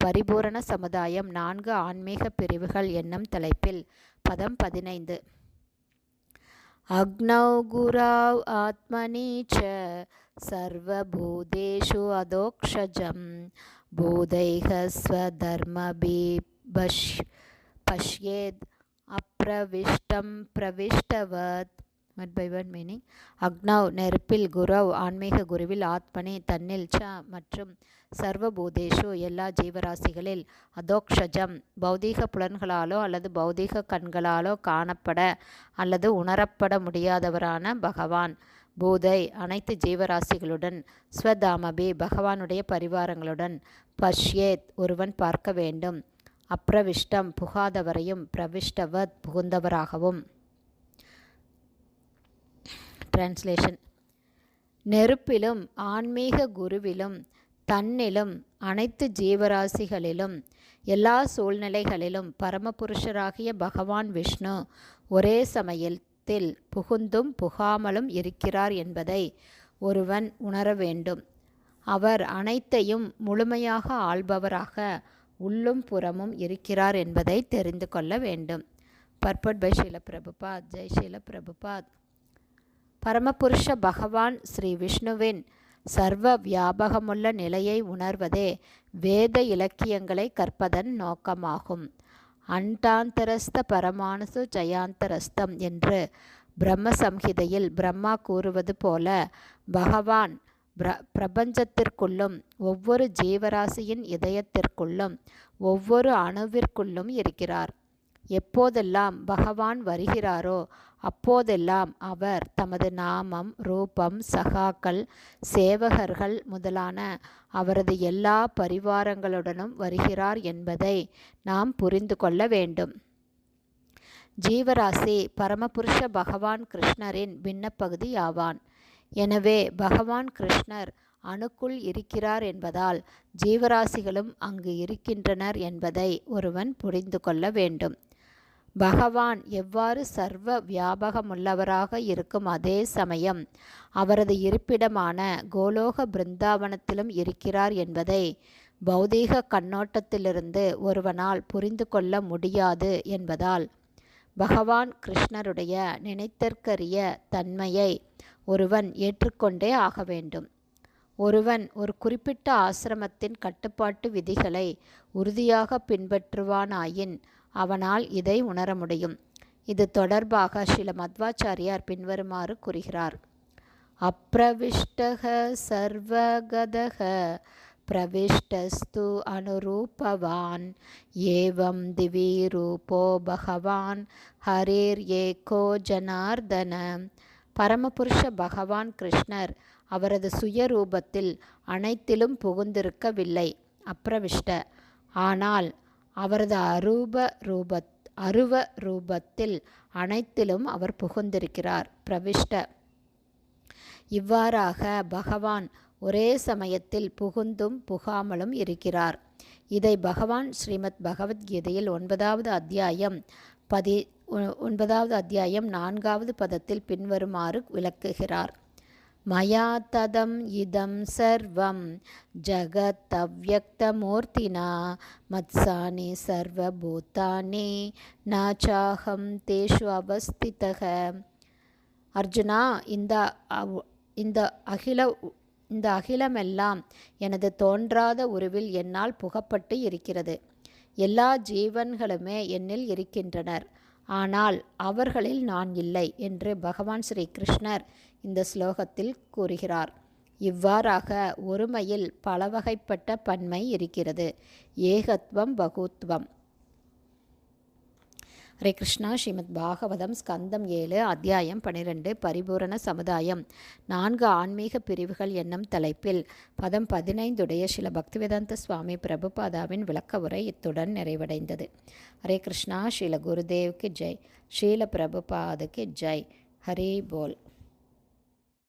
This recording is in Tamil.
பரிபூரண சமுதாயம் நான்கு ஆன்மீக பிரிவுகள் என்னும் தலைப்பில் பதம் பதினைந்து. அக்னௌ குராவ் ஆத்மனி ச சர்வபூதேஷு அதோக்ஷஜம் பூதைக ஸ்வதர்மபி பஷ் பஷ்யேத் அப்ரவிஷ்டம் பிரவிஷ்டவத் ஒன் பை வேர்ட் மீனிங் அக்னவ் நெருப்பில் குரவ் ஆன்மீக குருவில் ஆத்மனி தன்னில் ச மற்றும் சர்வபூதேஷு எல்லா ஜீவராசிகளில் அதோக்ஷஜம் பௌதீக புலன்களாலோ அல்லது பௌதீக கண்களாலோ காணப்பட அல்லது உணரப்பட முடியாதவரான பகவான் பூதை அனைத்து ஜீவராசிகளுடன் ஸ்வதாமபி பகவானுடைய பரிவாரங்களுடன் பஷ்யேத் ஒருவன் பார்க்க வேண்டும். அப்ரவிஷ்டம் புகாதவரையும் பிரவிஷ்டவத் புகுந்தவராகவும். டிரான்ஸ்லேஷன் நெருப்பிலும் ஆன்மீக குருவிலும் தன்னிலும் அனைத்து ஜீவராசிகளிலும் எல்லா சூழ்நிலைகளிலும் பரமபுருஷராகிய பகவான் விஷ்ணு ஒரே சமயத்தில் புகுந்தும் புகாமலும் இருக்கிறார் என்பதை ஒருவன் உணர வேண்டும். அவர் அனைத்தையும் முழுமையாக ஆள்பவராக உள்ளும் புறமும் இருக்கிறார் என்பதை தெரிந்து கொள்ள வேண்டும். பர்பட் பை ஷீல பிரபுபாத் ஜெய் ஷீல பிரபுபாத் பரமபுருஷ பகவான் ஸ்ரீ விஷ்ணுவின் சர்வ வியாபகமுள்ள நிலையை உணர்வதே வேத இலக்கியங்களை கற்பதன் நோக்கமாகும். அண்டாந்தரஸ்த பரமானுசு ஜயாந்தரஸ்தம் என்று பிரம்ம சம்ஹிதையில் பிரம்மா கூறுவது போல பகவான் பிர பிரபஞ்சத்திற்குள்ளும் ஒவ்வொரு ஜீவராசியின் இதயத்திற்குள்ளும் ஒவ்வொரு அணுவிற்குள்ளும் இருக்கிறார். எப்போதெல்லாம் பகவான் வருகிறாரோ அப்போதெல்லாம் அவர் தமது நாமம் ரூபம் சகாக்கள் சேவகர்கள் முதலான அவரது எல்லா பரிவாரங்களுடனும் வருகிறார் என்பதை நாம் புரிந்து கொள்ள வேண்டும். ஜீவராசி பரமபுருஷ பகவான் கிருஷ்ணரின் விண்ணப்பகுதி ஆவான் எனவே பகவான் கிருஷ்ணர் அணுக்குள் இருக்கிறார் என்பதால் ஜீவராசிகளும் அங்கு இருக்கின்றனர் என்பதை ஒருவன் புரிந்து கொள்ள வேண்டும். பகவான் எவ்வாறு சர்வ வியாபகமுள்ளவராக இருக்கும் அதே சமயம் அவரது இருப்பிடமான கோலோக பிருந்தாவனத்திலும் இருக்கிறார் என்பதை பௌதீக கண்ணோட்டத்திலிருந்து ஒருவனால் புரிந்து கொள்ள முடியாது என்பதால் பகவான் கிருஷ்ணருடைய நினைத்தற்கரிய தன்மையை ஒருவன் ஏற்றுக்கொண்டே ஆக வேண்டும். ஒருவன் ஒரு குறிப்பிட்ட ஆசிரமத்தின் கட்டுப்பாட்டு விதிகளை உறுதியாக பின்பற்றுவானாயின் அவனால் இதை உணர முடியும். இது தொடர்பாக சில மத்வாச்சாரியார் பின்வருமாறு கூறுகிறார். அப்ரவிஷ்டக சர்வகதக பிரவிஷ்டஸ்து அனுரூபவான் ஏவம் திவி ரூபோ பகவான் ஹரேர் ஏகோ ஜனார்தன. பரமபுருஷ பகவான் கிருஷ்ணர் அவரது சுயரூபத்தில் அனைத்திலும் புகுந்திருக்கவில்லை. அப்ரவிஷ்ட ஆனால் அவரது அரூப ரூபத் அருவ ரூபத்தில் அனைத்திலும் அவர் புகுந்திருக்கிறார். பிரவிஷ்ட. இவ்வாறாக பகவான் ஒரே சமயத்தில் புகுந்தும் புகாமலும் இருக்கிறார். இதை பகவான் ஸ்ரீமத் பகவத்கீதையில் ஒன்பதாவது அத்தியாயம் பதி ஒன்பதாவது அத்தியாயம் நான்காவது பதத்தில் பின்வருமாறு விளக்குகிறார். மயா ததம் இதம் சர்வம். ஜகத்தவ்யக்தமூர்த்தினா மத்சானி சர்வபூத்தானே நாச்சாகம் தேஷு அவஸ்திதக. அர்ஜுனா இந்த இந்த அகில இந்த அகிலமெல்லாம் எனது தோன்றாத உருவில் என்னால் புகப்பட்டு இருக்கிறது. எல்லா ஜீவன்களுமே என்னில் இருக்கின்றனர். ஆனால் அவர்களில் நான் இல்லை என்று பகவான் ஸ்ரீ கிருஷ்ணர் இந்த ஸ்லோகத்தில் கூறுகிறார். இவ்வாறாக ஒருமையில் பலவகைப்பட்ட பன்மை இருக்கிறது. ஏகத்துவம் பகுத்துவம் ஹரே கிருஷ்ணா. ஸ்ரீமத் பாகவதம் ஸ்கந்தம் ஏழு அத்தியாயம் பனிரெண்டு பரிபூரண சமுதாயம். நான்கு ஆன்மீக பிரிவுகள் என்னும் தலைப்பில் பதம் பதினைந்துடைய சில பக்திவேதாந்த சுவாமி பிரபுபாதாவின் விளக்க உரை இத்துடன் நிறைவடைந்தது. ஹரே கிருஷ்ணா. ஸ்ரீல குருதேவ்க்கு ஜெய். ஸ்ரீல பிரபுபாதுக்கு ஜெய். ஹரே போல்.